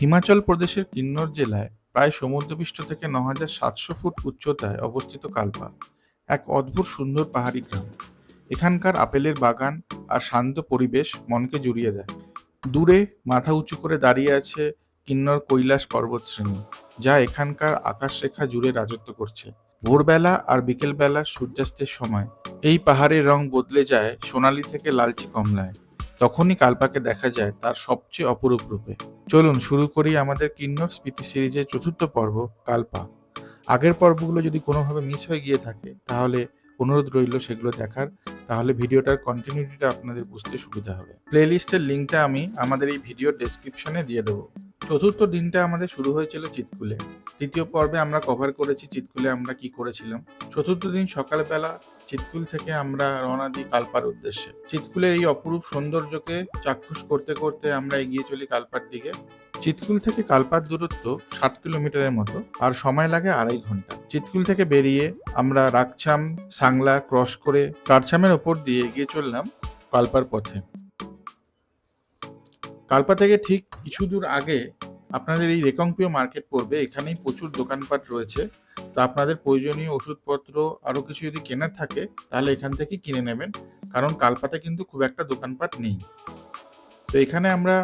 হিমাচল প্রদেশের কিন্নর জেলায় প্রায় সমুদ্রপৃষ্ঠ থেকে ন হাজার সাতশো ফুট উচ্চতায় অবস্থিত কালপা, এক অদ্ভুত সুন্দর পাহাড়ি গ্রাম। এখানকার আপেলের বাগান আর শান্ত পরিবেশ মনকে জুড়িয়ে দেয়। দূরে মাথা উঁচু করে দাঁড়িয়ে আছে কিন্নর কৈলাস পর্বতশ্রেণী, যা এখানকার আকাশরেখা জুড়ে রাজত্ব করছে। ভোরবেলা আর বিকেলবেলা সূর্যাস্তের সময় এই পাহাড়ের রং বদলে যায় সোনালি থেকে লালচে কমলায়। তখনই কালপাকে দেখা যায় তার সবচেয়ে অপরূপ রূপে। চলুন শুরু করি আমাদের কিন্নর স্মৃতি সিরিজের চতুর্থ পর্ব, কালপা। আগের পর্বগুলো যদি কোনোভাবে মিস হয়ে গিয়ে থাকে, তাহলে অনুরোধ রইল সেগুলো দেখার। তাহলে ভিডিওটার কন্টিনিউটিটা আপনাদের বুঝতে সুবিধা হবে। প্লেলিস্টের লিঙ্কটা আমি আমাদের এই ভিডিওর ডেসক্রিপশনে দিয়ে দেবো। চতুর্থ দিনটা আমাদের শুরু হয়েছিল চিতকুলে। তৃতীয় পর্বে আমরা কভার করেছি চিতকুলে আমরা কি করেছিলাম। চতুর্থ দিন সকালবেলা চিতকুল থেকে আমরা রওনা দিই কালপার উদ্দেশ্যে। চিতকুলের এই অপরূপ সৌন্দর্যকে চাক্ষুষ করতে করতে আমরা এগিয়ে চলি কালপার দিকে। চিতকুল থেকে কালপার দূরত্ব ষাট কিলোমিটারের মতো আর সময় লাগে আড়াই ঘণ্টা। চিতকুল থেকে বেরিয়ে আমরা রাকছাম সাংলা ক্রস করে কারছামের ওপর দিয়ে এগিয়ে চললাম কালপার পথে। কালপা থেকে ঠিক কিছু দূর আগে আপনাদের এই রেকংপিও মার্কেট পড়বে। এখানেই প্রচুর দোকানপাট রয়েছে। তো আপনাদের প্রয়োজনীয় ওষুধপত্র আরও কিছু যদি কেনার থাকে, তাহলে এখান থেকে কিনে নেবেন। কারণ কালপাতে কিন্তু খুব একটা দোকানপাট নেই। তো এখানে আমরা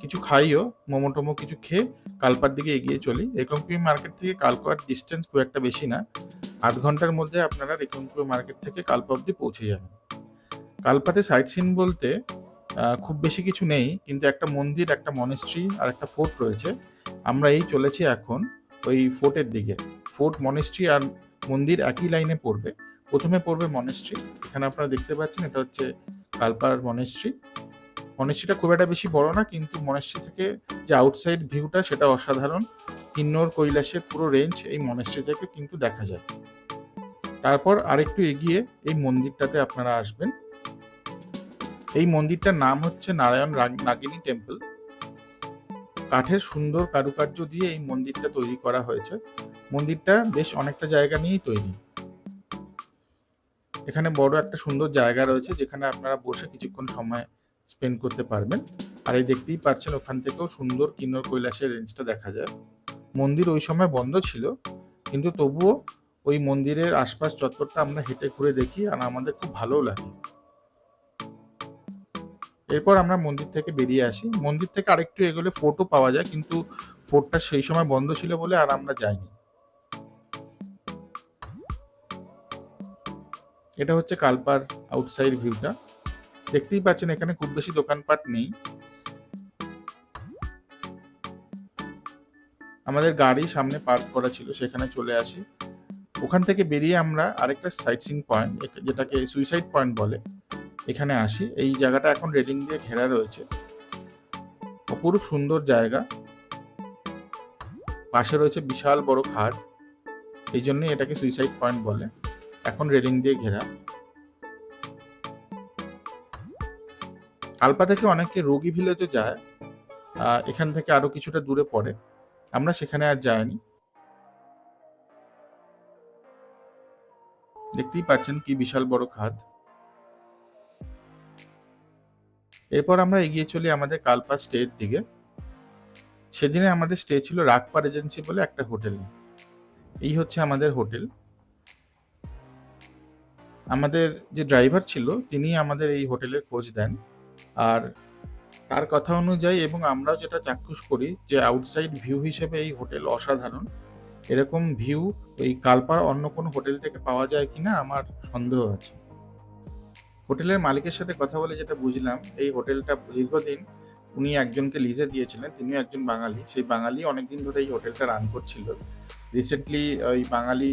কিছু খাইও, মোমো টোমো কিছু খেয়ে কালপার দিকে এগিয়ে চলি। রেকংপিও মার্কেট থেকে কালপার ডিস্টেন্স খুব একটা বেশি না। আধ ঘণ্টার মধ্যে আপনারা রেকংপিও মার্কেট থেকে কালপা অব্দি পৌঁছে যাবেন। কালপাতে সাইট সিন বলতে খুব বেশি কিছু নেই, কিন্তু একটা মন্দির, একটা মনেস্ট্রি আর একটা ফোর্ট রয়েছে। আমরা এই চলেছি এখন ওই ফোর্টের দিকে। ফোর্ট মনেস্ট্রি আর মন্দির একই লাইনে পড়বে। প্রথমে পড়বে মনেস্ট্রি এখানে আপনারা দেখতে পাচ্ছেন এটা হচ্ছে কালপার মনেস্ট্রি মনেস্ট্রিটা খুব একটা বেশি বড় না, কিন্তু মনেস্ট্রি থেকে যে আউটসাইড ভিউটা সেটা অসাধারণ। কিন্নর কৈলাসের পুরো রেঞ্জ এই মনেস্ট্রি থেকে কিন্তু দেখা যায়। তারপর আরেকটু এগিয়ে এই মন্দিরটাতে আপনারা আসবেন। এই মন্দিরটার নাম হচ্ছে নারায়ণ নাগিনী টেম্পল। কাঠের সুন্দর কারুকার্য দিয়ে এই মন্দিরটা তৈরি করা হয়েছে। মন্দিরটা বেশ অনেকটা জায়গা নিয়েই তৈরি। এখানে বড় একটা সুন্দর জায়গা রয়েছে, যেখানে আপনারা বসে কিছুক্ষণ সময় স্পেন্ড করতে পারবেন। আর এই দেখতেই পাচ্ছেন, ওখান থেকেও সুন্দর কিন্নর কৈলাসের রেঞ্জটা দেখা যায়। মন্দির ওই সময় বন্ধ ছিল, কিন্তু তবুও ওই মন্দিরের আশপাশ চত্বরটা আমরা হেঁটে ঘুরে দেখি, আর আমাদের খুব ভালোও লাগে। এরপর আমরা মন্দির থেকে বেরিয়ে আসি। মন্দির থেকে আরেকটু এগোলে ফোর্টও পাওয়া যায়, কিন্তু ফোর্টটা সেই সময় বন্ধ ছিল বলে আর আমরা যাইনি। এটা হচ্ছে কালপার আউটসাইড ভিউটা দেখতেই পাচ্ছেন এখানে খুব বেশি দোকানপাট নেই। আমাদের গাড়ি সামনে পার্ক করা ছিল, সেখানে চলে আসি। ওখান থেকে বেরিয়ে আমরা আরেকটা সাইট সিং পয়েন্ট যেটাকে সুইসাইড পয়েন্ট বলে। এখানে আসি। এই জায়গাটা এখন রেলিং দিয়ে ঘেরা রয়েছে। অপরূপ সুন্দর জায়গা। পাশে রয়েছে বিশাল বড় খাট। এই জন্যই এটাকে সুইসাইড পয়েন্ট বলে। এখন রেলিং দিয়ে ঘেরা। কালপা থেকে অনেকে রোগী ভিলেজে যায়। এখান থেকে আরও কিছুটা দূরে পড়ে। আমরা সেখানে আর যাইনি। দেখতেই পাচ্ছেন কি বিশাল বড় খাদ এরপর আমরা এগিয়ে চলি আমাদের কালপা স্টের দিকে। সেদিনে আমাদের স্টে ছিল রাগপার এজেন্সি বলে একটা হোটেলে এই হচ্ছে আমাদের হোটেল। আমাদের যে ড্রাইভার ছিল তিনি আমাদের এই হোটেলের খোঁজ দেন। আর তার কথা অনুযায়ী এবং আমরাও যেটা চাক্ষুষ করি যে আউটসাইড ভিউ হিসেবে এই হোটেল অসাধারণ। এরকম ভিউ ওই কালপার অন্য কোনো হোটেল থেকে পাওয়া যায় কিনা আমার সন্দেহ আছে। হোটেলের মালিকের সাথে কথা বলে যেটা বুঝলাম, এই হোটেলটা দীর্ঘদিন উনি একজনকে লিজে দিয়েছিলেন, তিনিও একজন বাঙালি। সেই বাঙালি অনেকদিন ধরে এই হোটেলটা রান করছিল। রিসেন্টলি ওই বাঙালি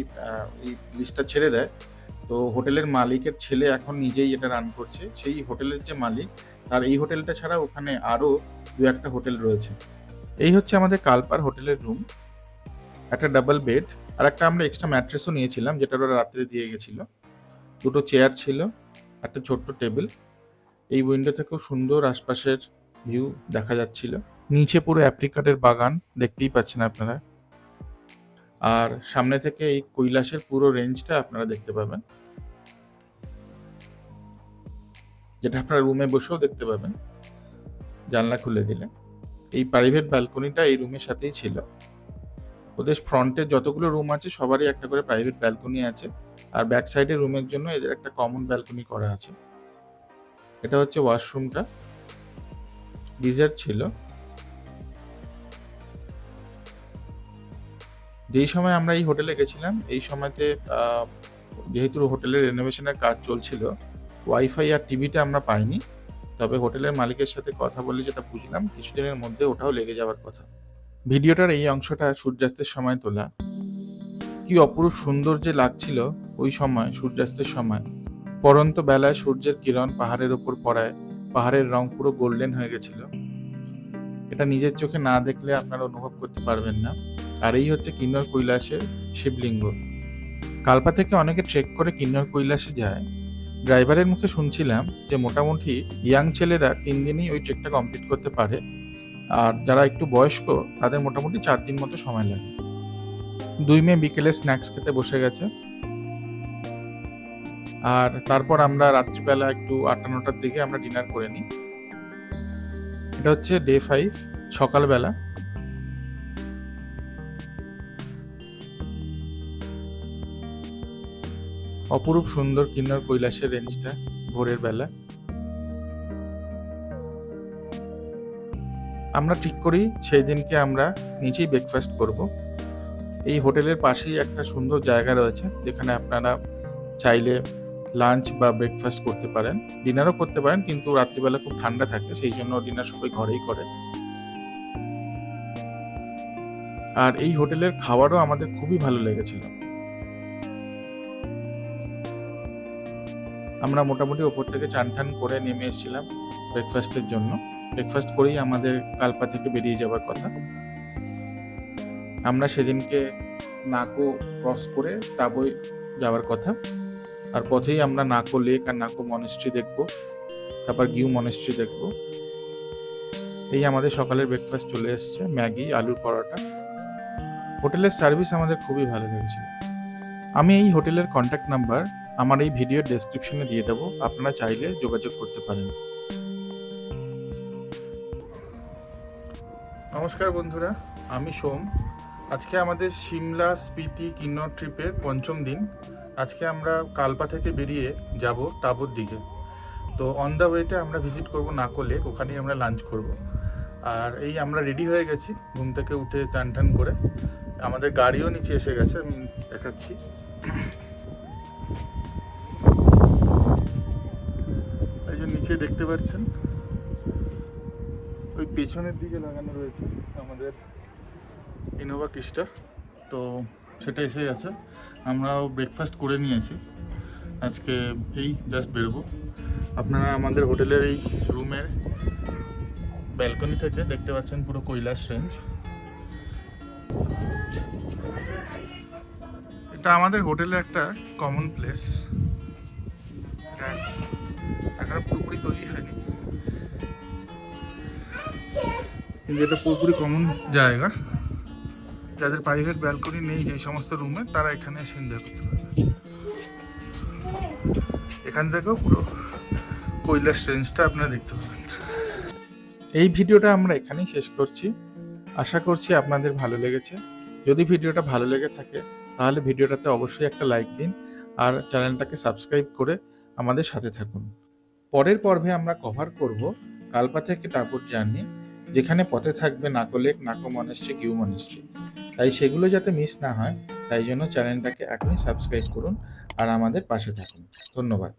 এই লিস্টটা ছেড়ে দেয়। তো হোটেলের মালিকের ছেলে এখন নিজেই এটা রান করছে। সেই হোটেলের যে মালিক, তার এই হোটেলটা ছাড়া ওখানে আরও দু একটা হোটেল রয়েছে। এই হচ্ছে আমাদের কালপার হোটেলের রুম একটা ডাবল বেড আর একটা আমরা এক্সট্রা ম্যাট্রেসও নিয়েছিলাম, যেটা ওরা রাত্রে দিয়ে গেছিল। দুটো চেয়ার ছিল। একটা ছোট্ট টেবিল। এই উইন্ডো থেকেও সুন্দর আশপাশের ভিউ দেখা যাচ্ছিল। নিচে পুরো অ্যাপ্রিকাটের বাগান, দেখতেই পাচ্ছেন আপনারা। আর সামনে থেকে এই কৈলাসের পুরো রেঞ্জটা আপনারা দেখতে পাবেন। যেটা আপনারা রুমে বসেও দেখতে পাবেন। জানলা খুলে দিলে। এই প্রাইভেট ব্যালকনিটা এই রুমের সাথেই ছিল। ওদের ফ্রন্টে যতগুলো রুম আছে, সবারই একটা করে প্রাইভেট ব্যালকনি আছে। আর ব্যাক সাইডে রুমের জন্য এদের একটা কমন ব্যালকনি করা আছে। এটা হচ্ছে ওয়াশরুমটা গিজার ছিল। যেই সময় আমরা এই হোটেলে গেছিলাম, এই সময়তে যেহেতু হোটেলের রেনোভেশনের কাজ চলছিল ওয়াইফাই আর টিভিটা আমরা পাইনি। তবে হোটেলের মালিকের সাথে কথা বলে যেটা বুঝলাম, কিছুদিনের মধ্যে ওটাও লেগে যাওয়ার কথা। ভিডিওটার এই অংশটা সূর্যাস্তের সময় তোলা। কি অপরূপ সুন্দর যে লাগছিল ওই সময়, সূর্যাস্তের সময়? পরন্ত বেলায় সূর্যের কিরণ পাহাড়ের ওপর পড়ায়, পাহাড়ের রং পুরো গোল্ডেন হয়ে গেছিল। এটা নিজের চোখে না দেখলে আপনারা অনুভব করতে পারবেন না। আর এই হচ্ছে কিন্নর কৈলাসের শিবলিঙ্গ। কালপা থেকে অনেকে ট্রেক করে কিন্নর কৈলাসে যায়। ড্রাইভারের মুখে শুনছিলাম যে মোটামুটি ইয়াং ছেলেরা তিন দিনই ওই ট্রেকটা কমপ্লিট করতে পারে। আর যারা একটু বয়স্ক, তাদের মোটামুটি চার দিন মতো সময় লাগে। দুই মেয়ে বিকেলে স্ন্যাক্স খেতে বসে গেছে। আর তারপর আমরা রাত্রিবেলা একটু আটটা নটার দিকে আমরা ডিনার করে নিই। এটা হচ্ছে ডে ফাইভ সকালবেলা। অপরূপ সুন্দর কিন্নর কৈলাসের রেঞ্জটা ভোরের বেলা। আমরা ঠিক করি, সেই দিনকে আমরা নিজেই ব্রেকফাস্ট করব। এই হোটেলের পাশেই একটা সুন্দর জায়গা রয়েছে, যেখানে আপনারা চাইলে লাঞ্চ বা ব্রেকফাস্ট করতে পারেন। ডিনারও করতে পারেন, কিন্তু রাত্রিবেলা খুব ঠান্ডা থাকে, সেই জন্য ডিনার সবাই ঘরেই করে। আর এই হোটেলের খাবারও আমাদের খুবই ভালো লেগেছিল। আমরা মোটামুটি ওপর থেকে চান টান করে নেমে এসেছিলাম ব্রেকফাস্টের জন্য। ব্রেকফাস্ট করেই আমাদের কালপা থেকে বেরিয়ে যাওয়ার কথা। আমরা সেদিনকে নাকো ক্রস করে টাবই যাওয়ার কথা। আর পথেই আমরা নাকো লেক আর নাকো মনেস্ট্রি দেখব, তারপর গিউ মনেস্ট্রি দেখব। এই আমাদের সকালের ব্রেকফাস্ট চলে এসছে, ম্যাগি, আলুর পরোটা। হোটেলের সার্ভিস আমাদের খুবই ভালো লেগেছিল। আমি এই হোটেলের কন্ট্যাক্ট নাম্বার আমার এই ভিডিওর ডেসক্রিপশনে দিয়ে দেবো, আপনারা চাইলে যোগাযোগ করতে পারেন। নমস্কার বন্ধুরা, আমি সোম। আজকে আমাদের সিমলা স্পিতি কিন্নর ট্রিপের পঞ্চম দিন। আজকে আমরা কালপা থেকে বেরিয়ে যাব টাবোর দিকে। তো অন দ্য ওয়েতে আমরা ভিজিট করব নাকো লেক ওখানেই আমরা লাঞ্চ করব। আর এই আমরা রেডি হয়ে গেছি, ঘুম থেকে উঠে চান টান করে। আমাদের গাড়িও নিচে এসে গেছে, আমি দেখাচ্ছি। এই যে নিচে দেখতে পাচ্ছেন, ওই পেছনের দিকে লাগানো রয়েছে আমাদের ইনোভা ক্রিস্টা তো সেটা এসে গেছে। আমরাও ব্রেকফাস্ট করে নিয়েছি। আজকে এই জাস্ট বেরোবো। আপনারা আমাদের হোটেলের এই রুমের ব্যালকনি থেকে দেখতে পাচ্ছেন পুরো কৈলাস রেঞ্জ এটা আমাদের হোটেলে একটা কমন প্লেস পুরোপুরি তৈরি হয়নি। এটা পুরোপুরি কমন জায়গা। যাদের প্রাইভেট ব্যালকনি নেই যে সমস্ত রুমে তারা এখানে এসে এনজয় করতে পারবে। এখান থেকেও পুরো কৈলাস রেঞ্জটা আপনারা দেখতে পাবেন। এই ভিডিওটা আমরা এখানেই শেষ করছি। আশা করছি আপনাদের ভালো লেগেছে। যদি ভিডিওটা ভালো লেগে থাকে, তাহলে ভিডিওটাতে অবশ্যই একটা লাইক দিন আর চ্যানেলটাকে সাবস্ক্রাইব করে আমাদের সাথে থাকুন। পরের পর্বে আমরা কভার করব কালপা থেকে টাপুর জার্নি যেখানে পথে থাকবে Nako lake Nako monastery Giu monastery তাই সেগুলো যাতে মিস না হয়, তাই জন্য চ্যানেলটাকে এখনই সাবস্ক্রাইব করুন আর আমাদের পাশে থাকুন। ধন্যবাদ।